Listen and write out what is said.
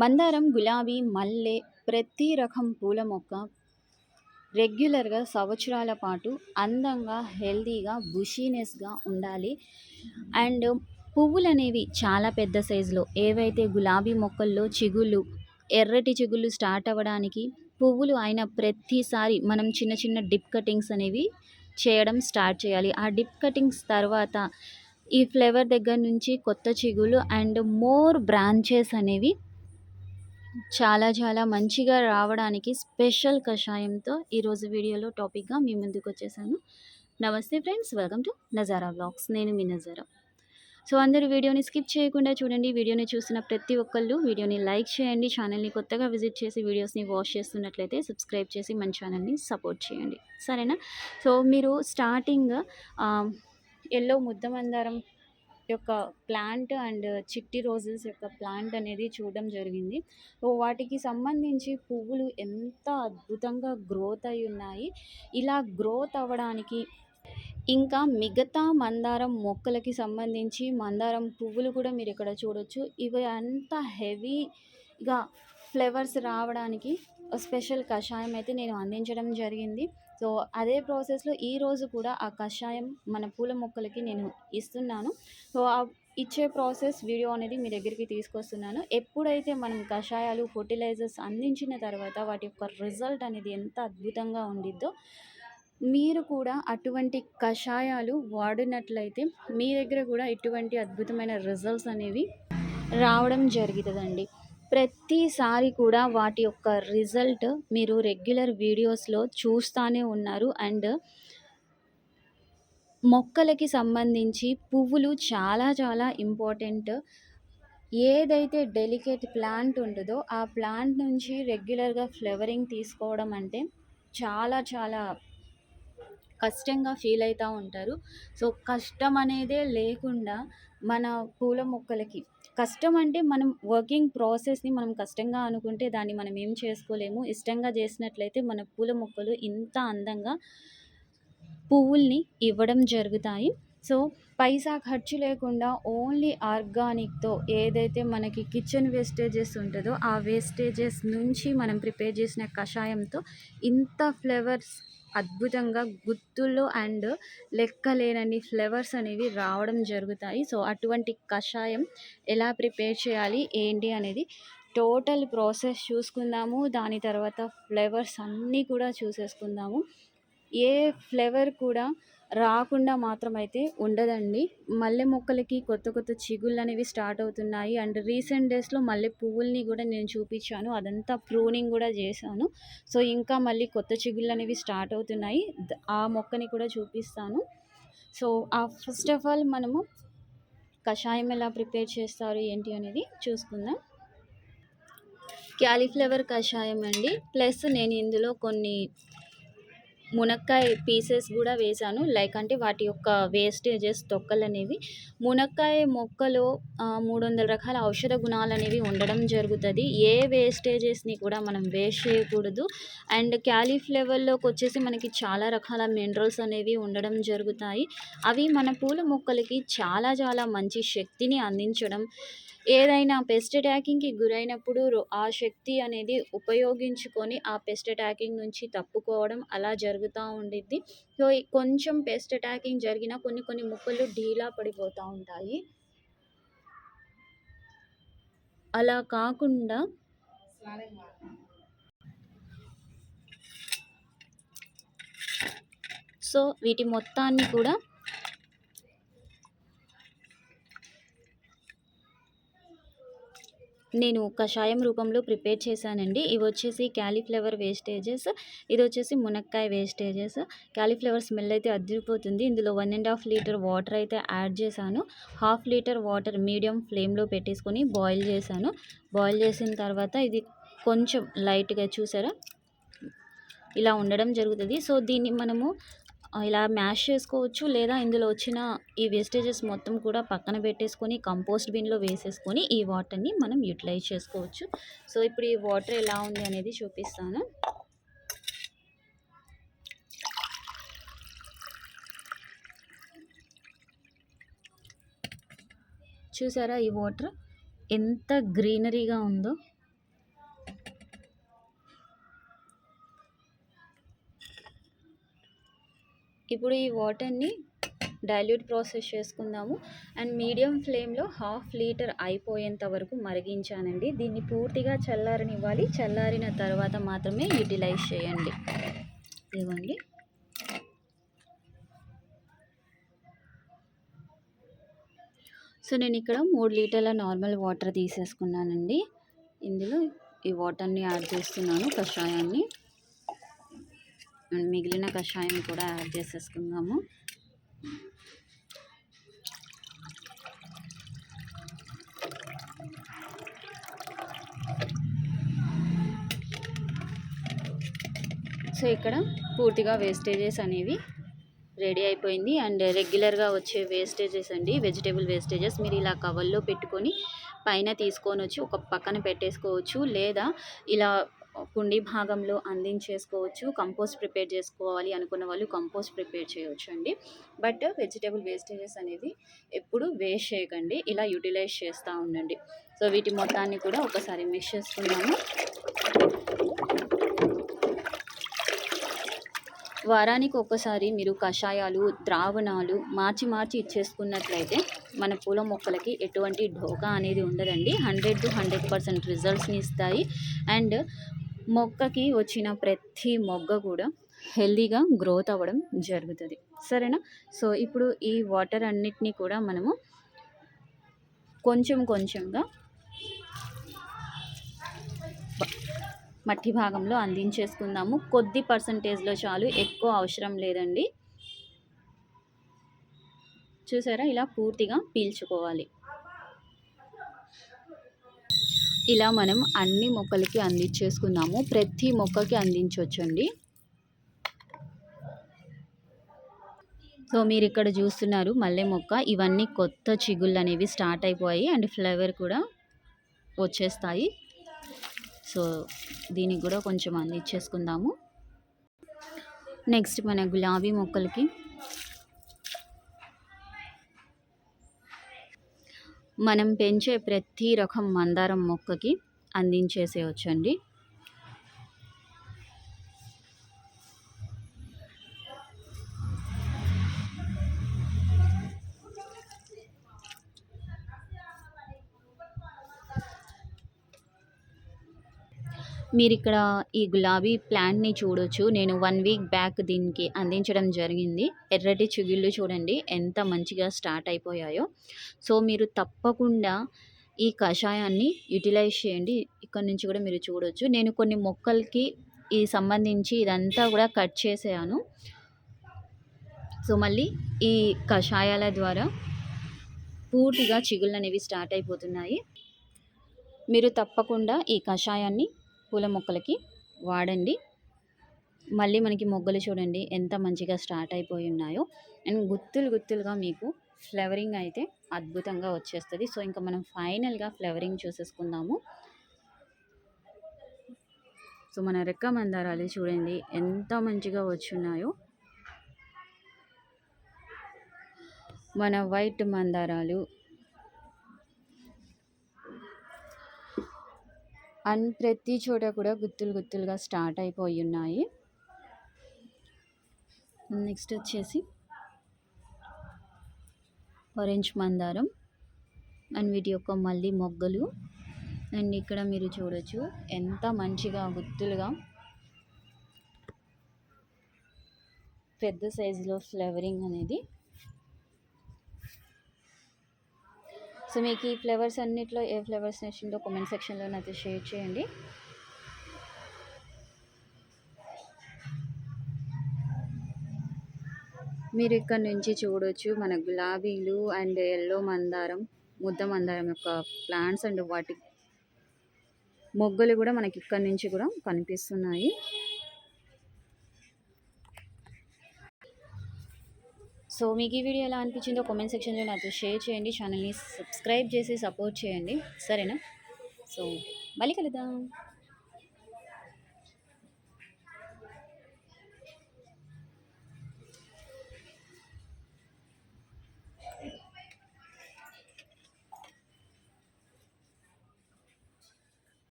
మందారం గులాబీ మల్లె ప్రతి రకం పూల మొక్క రెగ్యులర్గా సంవత్సరాల పాటు అందంగా హెల్తీగా బుషీనెస్గా ఉండాలి. అండ్ పువ్వులు అనేవి చాలా పెద్ద సైజులో ఏవైతే గులాబీ మొక్కల్లో చిగుళ్ళు ఎర్రటి చిగుళ్ళు స్టార్ట్ అవ్వడానికి పువ్వులు అయిన ప్రతిసారి మనం చిన్న చిన్న డిప్ కటింగ్స్ అనేవి చేయడం స్టార్ట్ చేయాలి. ఆ డిప్ కటింగ్స్ తర్వాత ఈ ఫ్లేవర్ దగ్గర నుంచి కొత్త చిగులు అండ్ మోర్ బ్రాంచెస్ అనేవి చాలా చాలా మంచిగా రావడానికి స్పెషల్ కషాయంతో ఈరోజు వీడియోలో టాపిక్గా మీ ముందుకు వచ్చేసాను. నమస్తే friends welcome to Nazara vlogs. నేను మీ నజారా. సో అందరూ వీడియోని స్కిప్ చేయకుండా చూడండి. వీడియోని చూసిన ప్రతి ఒక్కళ్ళు వీడియోని లైక్ చేయండి. ఛానల్ని కొత్తగా విజిట్ చేసి వీడియోస్ని వాచ్ చేస్తున్నట్లయితే సబ్స్క్రైబ్ చేసి మన ఛానల్ని సపోర్ట్ చేయండి. సరేనా? సో మీరు స్టార్టింగ్ ఎల్లో ముద్దమందారం యొక్క ప్లాంట్ అండ్ చిట్టి రోజెస్ యొక్క ప్లాంట్ అనేది చూడడం జరిగింది. సో వాటికి సంబంధించి పువ్వులు ఎంత అద్భుతంగా గ్రోత్ అయి ఉన్నాయి. ఇలా గ్రోత్ అవ్వడానికి ఇంకా మిగతా మందారం మొక్కలకి సంబంధించి మందారం పువ్వులు కూడా మీరు ఇక్కడ చూడొచ్చు. ఇవి అంత హెవీగా ఫ్లేవర్స్ రావడానికి స్పెషల్ కషాయం అయితే నేను అందించడం జరిగింది. సో అదే ప్రాసెస్లో ఈరోజు కూడా ఆ కషాయం మన పూల మొక్కలకి నేను ఇస్తున్నాను. సో ఆ ఇచ్చే ప్రాసెస్ వీడియో అనేది మీ దగ్గరికి తీసుకొస్తున్నాను. ఎప్పుడైతే మనం కషాయాలు ఫర్టిలైజర్స్ అందించిన తర్వాత వాటి యొక్క రిజల్ట్ అనేది ఎంత అద్భుతంగా ఉండిద్దో మీరు కూడా అటువంటి కషాయాలు వాడినట్లయితే మీ దగ్గర కూడా ఇటువంటి అద్భుతమైన రిజల్ట్స్ అనేవి రావడం జరుగుతుందండి. ప్రతిసారి కూడా వాటి యొక్క రిజల్ట్ మీరు రెగ్యులర్ వీడియోస్లో చూస్తూనే ఉన్నారు. అండ్ మొక్కలకి సంబంధించి పువ్వులు చాలా చాలా ఇంపార్టెంట్. ఏదైతే డెలికేట్ ప్లాంట్ ఉంటుందో ఆ ప్లాంట్ నుంచి రెగ్యులర్గా ఫ్లవరింగ్ తీసుకోవడం అంటే చాలా చాలా కష్టంగా ఫీల్ అవుతూ ఉంటారు. సో కష్టం అనేదే లేకుండా మన పూల మొక్కలకి. కష్టం అంటే మనం వర్కింగ్ ప్రాసెస్ని మనం కష్టంగా అనుకుంటే దాన్ని మనం ఏం చేసుకోలేము. ఇష్టంగా చేసినట్లయితే మన పూల మొక్కలు ఇంత అందంగా పువ్వుల్ని ఇవ్వడం జరుగుతాయి. సో పైసా ఖర్చు లేకుండా ఓన్లీ ఆర్గానిక్తో ఏదైతే మనకి కిచెన్ వేస్టేజెస్ ఉంటుందో ఆ వేస్టేజెస్ నుంచి మనం ప్రిపేర్ చేసిన కషాయంతో ఇంత ఫ్లేవర్స్ అద్భుతంగా గుత్తులు అండ్ లెక్కలేనన్ని ఫ్లేవర్స్ అనేవి రావడం జరుగుతాయి. సో అటువంటి కషాయం ఎలా ప్రిపేర్ చేయాలి ఏంటి అనేది టోటల్ ప్రాసెస్ చూసుకుందాము. దాని తర్వాత ఫ్లేవర్స్ అన్నీ కూడా చూసేసుకుందాము. ఏ ఫ్లేవర్ కూడా రాకుండా మాత్రం అయితే ఉండదండి. మల్లె మొక్కలకి కొత్త కొత్త చిగుళ్ళు అనేవి స్టార్ట్ అవుతున్నాయి. అండ్ రీసెంట్ డేస్లో మల్లె పువ్వుల్ని కూడా నేను చూపించాను. అదంతా ప్రూనింగ్ కూడా చేశాను. సో ఇంకా మళ్ళీ కొత్త చిగుళ్ళు అనేవి స్టార్ట్ అవుతున్నాయి. ఆ మొక్కని కూడా చూపిస్తాను. సో ఆ ఫస్ట్ ఆఫ్ ఆల్ మనము కషాయం ఎలా ప్రిపేర్ చేస్తారు ఏంటి అనేది చూసుకుందాం. క్యాలీఫ్లవర్ కషాయం అండి. ప్లస్ నేను ఇందులో కొన్ని మునక్కాయ పీసెస్ కూడా వేశాను. లైక్ అంటే వాటి యొక్క వేస్టేజెస్ తొక్కలు అనేవి. మునక్కాయ మొక్కలో మూడు వందల రకాల ఔషధ గుణాలు అనేవి ఉండడం జరుగుతుంది. ఏ వేస్టేజెస్ని కూడా మనం వేస్ట్ చేయకూడదు. అండ్ క్యాలీఫ్లవర్లోకి వచ్చేసి మనకి చాలా రకాల మినరల్స్ అనేవి ఉండడం జరుగుతాయి. అవి మన పూల మొక్కలకి చాలా చాలా మంచి శక్తిని అందించడం ఏదైనా పెస్ట్ అటాకింగ్కి గురైనప్పుడు ఆ శక్తి అనేది ఉపయోగించుకొని ఆ పెస్ట్ అటాకింగ్ నుంచి తప్పుకోవడం అలా జరుగుతూ ఉండిద్ది. సో కొంచెం పెస్ట్ అటాకింగ్ జరిగిన కొన్ని కొన్ని ముక్కలు ఢీలా పడిపోతూ ఉంటాయి. అలా కాకుండా సో వీటి మొత్తాన్ని కూడా నేను కషాయం రూపంలో ప్రిపేర్ చేశానండి. ఇవి వచ్చేసి క్యాలీఫ్లవర్ వేస్టేజెస్. ఇది వచ్చేసి మునక్కాయ వేస్టేజెస్. క్యాలీఫ్లవర్ స్మెల్ అయితే అదిరిపోతుంది. ఇందులో one and half litre water అయితే యాడ్ చేశాను. హాఫ్ లీటర్ వాటర్ మీడియం ఫ్లేమ్లో పెట్టేసుకొని బాయిల్ చేశాను. బాయిల్ చేసిన తర్వాత ఇది కొంచెం లైట్గా చూసారా? ఇలా ఉండడం జరుగుతుంది. సో దీన్ని మనము ఇలా మ్యాష్ చేసుకోవచ్చు. లేదా ఇందులో వచ్చిన ఈ వేస్టేజెస్ మొత్తం కూడా పక్కన పెట్టేసుకొని కంపోస్ట్ బిన్లో వేసేసుకొని ఈ వాటర్ని మనం యూటిలైజ్ చేసుకోవచ్చు. సో ఇప్పుడు ఈ వాటర్ ఎలా ఉంది అనేది చూపిస్తాను. చూసారా ఈ వాటర్ ఎంత గ్రీనరీగా ఉందో? ఇప్పుడు ఈ వాటర్ని డైల్యూట్ ప్రాసెస్ చేసుకుందాము. అండ్ మీడియం ఫ్లేమ్లో హాఫ్ లీటర్ అయిపోయేంత వరకు మరిగించానండి. దీన్ని పూర్తిగా చల్లారనివ్వాలి. చల్లారిన తర్వాత మాత్రమే యూటిలైజ్ చేయండి. ఇవ్వండి సో నేను ఇక్కడ మూడు లీటర్ల నార్మల్ వాటర్ తీసేసుకున్నానండి. ఇందులో ఈ వాటర్ని యాడ్ చేస్తున్నాను కషాయాన్ని. మిగిలిన కషాయం కూడా యాడ్ చేసేసుకుందాము. సో ఇక్కడ పూర్తిగా వేస్టేజెస్ అనేవి రెడీ అయిపోయింది. అండ్ రెగ్యులర్గా వచ్చే వేస్టేజెస్ అండి వెజిటేబుల్ వేస్టేజెస్ మీరు ఇలా కవర్లో పెట్టుకొని పైన తీసుకొని వచ్చి ఒక పక్కన పెట్టేసుకోవచ్చు లేదా ఇలా కుండీ భాగంలో అందించేసుకోవచ్చు కంపోస్ట్ ప్రిపేర్ చేసుకోవాలి అనుకున్న వాళ్ళు కంపోస్ట్ ప్రిపేర్ చేయవచ్చు అండి బట్ వెజిటేబుల్ వేస్టేజెస్ అనేది ఎప్పుడు వేస్ట్ చేయకండి ఇలా యూటిలైజ్ చేస్తూ ఉండండి. సో వీటి మొత్తాన్ని కూడా ఒకసారి మిక్స్ చేసుకున్నాము వారానికి ఒక్కసారి మీరు కషాయాలు ద్రావణాలు మార్చి మార్చి ఇచ్చేసుకున్నట్లయితే మన పూల మొక్కలకి ఎటువంటి ఢోకా అనేది ఉండదండి. హండ్రెడ్ టు హండ్రెడ్ పర్సెంట్ రిజల్ట్స్ని ఇస్తాయి. అండ్ మొక్కకి వచ్చిన ప్రతి మొగ్గ కూడా హెల్దీగా గ్రోత్ అవ్వడం జరుగుతుంది. సరేనా? సో ఇప్పుడు ఈ వాటర్ అన్నిటినీ కూడా మనము కొంచెం కొంచెంగా మట్టి భాగంలో అందించేసుకుందాము. కొద్ది పర్సంటేజ్లో చాలు ఎక్కువ అవసరం లేదండి. చూసారా? ఇలా పూర్తిగా పీల్చుకోవాలి. ఇలా మనం అన్ని మొక్కలకి అందించేసుకున్నాము ప్రతి మొక్కకి అందించవచ్చండి. సో మీరు ఇక్కడ చూస్తున్నారు మల్లె మొక్క. ఇవన్నీ కొత్త చిగుళ్ళు అనేవి స్టార్ట్ అయిపోయాయి. అండ్ ఫ్లేవర్ కూడా వచ్చేస్తాయి. సో దీనికి కూడా కొంచెం అందించేసుకుందాము. నెక్స్ట్ మన గులాబీ మొక్కలకి మనం పెంచే ప్రతి రకం మందారం మొక్కకి అందించేసేయచ్చండి. మీరు ఇక్కడ ఈ గులాబీ ప్లాంట్ని చూడొచ్చు. నేను వన్ వీక్ బ్యాక్ దీనికి అందించడం జరిగింది. ఎర్రటి చిగుళ్ళు చూడండి ఎంత మంచిగా స్టార్ట్ అయిపోయాయో. సో మీరు తప్పకుండా ఈ కషాయాన్ని యూటిలైజ్ చేయండి. ఇక్కడ నుంచి కూడా మీరు చూడొచ్చు. నేను కొన్ని మొక్కలకి ఈ సంబంధించి ఇదంతా కూడా కట్ చేసాను సో మళ్ళీ ఈ కషాయాల ద్వారా పూర్తిగా చిగుళ్ళు అనేవి స్టార్ట్ అయిపోతున్నాయి. మీరు తప్పకుండా ఈ కషాయాన్ని పూల మొక్కలకి వాడండి. మళ్ళీ మనకి మొగ్గలు చూడండి ఎంత మంచిగా స్టార్ట్ అయిపోయి ఉన్నాయో. అండ్ గుత్తులు గుత్తులుగా మీకు ఫ్లవరింగ్ అయితే అద్భుతంగా వచ్చేస్తుంది. సో ఇంకా మనం ఫైనల్గా ఫ్లవరింగ్ చూసేసుకుందాము. సో మన రెక్క మందారాలు చూడండి ఎంత మంచిగా వచ్చున్నాయో. మన వైట్ మందారాలు అండ్ ప్రతి చోట కూడా గుత్తులు గుత్తులుగా స్టార్ట్ అయిపోయి ఉన్నాయి. నెక్స్ట్ వచ్చేసి ఆరెంజ్ మందారం అండ్ వీటి యొక్క మళ్ళీ మొగ్గలు. అండ్ ఇక్కడ మీరు చూడొచ్చు ఎంత మంచిగా గుత్తులుగా పెద్ద సైజులో ఫ్లవరింగ్ అనేది సో మీకు ఈ ఫ్లేవర్స్ అన్నిట్లో ఏ ఫ్లేవర్స్ నచ్చిందో కామెంట్ సెక్షన్లో నాతో షేర్ చేయండి. మీరు ఇక్కడ నుంచి చూడొచ్చు మన గులాబీలు అండ్ ఎల్లో మందారం ముద్ద మందారం యొక్క ప్లాంట్స్ అండ్ వాటి మొగ్గలు కూడా మనకి ఇక్కడ నుంచి కూడా కనిపిస్తున్నాయి. సో మీకు ఈ వీడియో ఎలా అనిపించిందో కామెంట్ సెక్షన్లో నాతో షేర్ చేయండి. ఛానల్ని సబ్స్క్రైబ్ చేసి సపోర్ట్ చేయండి. సరేనా? సో మళ్ళీ కలుద్దాం.